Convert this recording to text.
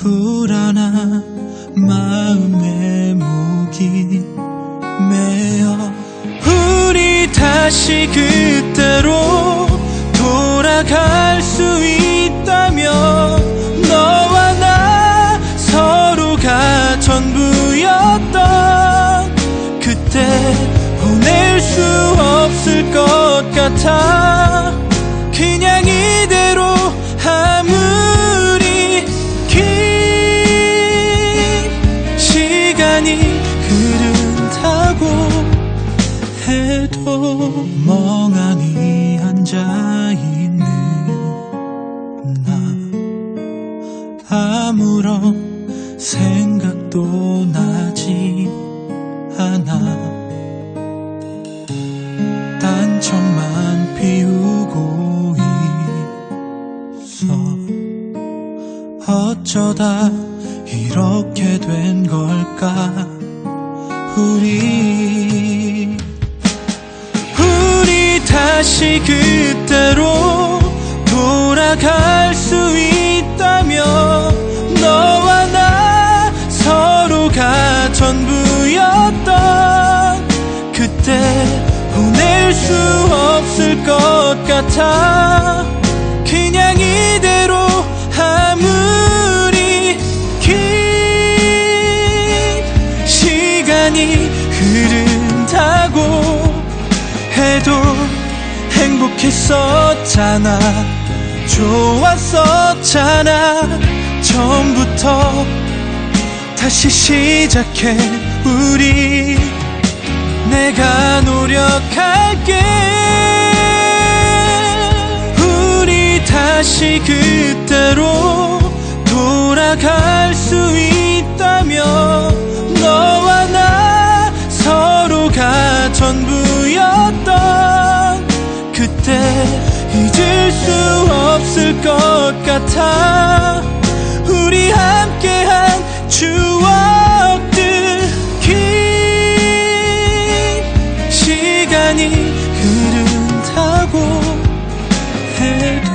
불안한 마음의 목이 메어 우리 다시 그때로 돌아갈 수 있다면 너와 나 서로가 전부였던 그때 보낼 수 없을 것 같아. 해도 멍하니 앉아있는 나 아무런 생각도 나지 않아. 단청만 피우고 있어. 어쩌다 이렇게 된 걸까 다시 그때로 돌아갈 수 있다면 너와 나 서로가 전부였던 그때 보낼 수 없을 것 같아 그냥 이대로 아무리 긴 시간이 흐른다고 해도 행복했었잖아. 좋았었잖아. 처음부터 다시 시작해 우리 내가 노력할게. 우리 다시 그때로 돌아갈 수 있다 것 같아 우리 함께한 추억들 긴 시간이 흐른다고 해도